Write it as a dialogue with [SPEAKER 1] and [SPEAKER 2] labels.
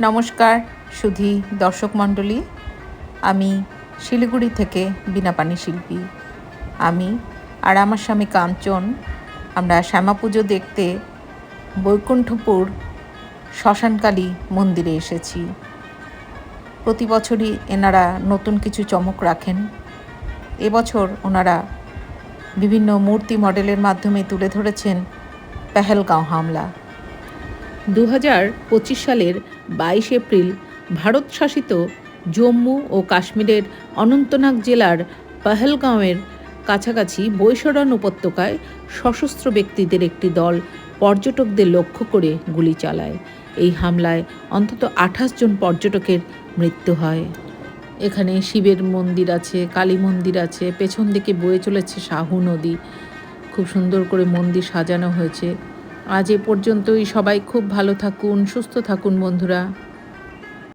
[SPEAKER 1] নমস্কার, সুধী দর্শক মণ্ডলী। আমি শিলিগুড়ি থেকে বিনাপানি শিল্পী। আমি আর আমার স্বামী কাঞ্চন। আমরা শ্যামা পুজো দেখতে বৈকুণ্ঠপুর শ্মশানকালী মন্দিরে এসেছি। প্রতি বছরই এনারা নতুন কিছু চমক রাখেন। এবছর ওনারা বিভিন্ন মূর্তি মডেলের মাধ্যমে তুলে ধরেছেন পেহেলগাঁও হামলা। দু হাজার পঁচিশ সালের বাইশ এপ্রিল ভারত শাসিত জম্মু ও কাশ্মীরের অনন্তনাগ জেলার পহেলগাঁওয়ের কাছাকাছি বৈশরণ উপত্যকায় সশস্ত্র ব্যক্তিদের একটি দল পর্যটকদের লক্ষ্য করে গুলি চালায়। এই হামলায় অন্তত আঠাশ জন পর্যটকের মৃত্যু হয়। এখানে শিবের মন্দির আছে, কালী মন্দির আছে, পেছন দিকে বয়ে চলেছে শাহু নদী। খুব সুন্দর করে মন্দির সাজানো হয়েছে। আজ এ পর্যন্তই সবাই খুব ভালো থাকুন সুস্থ থাকুন বন্ধুরা।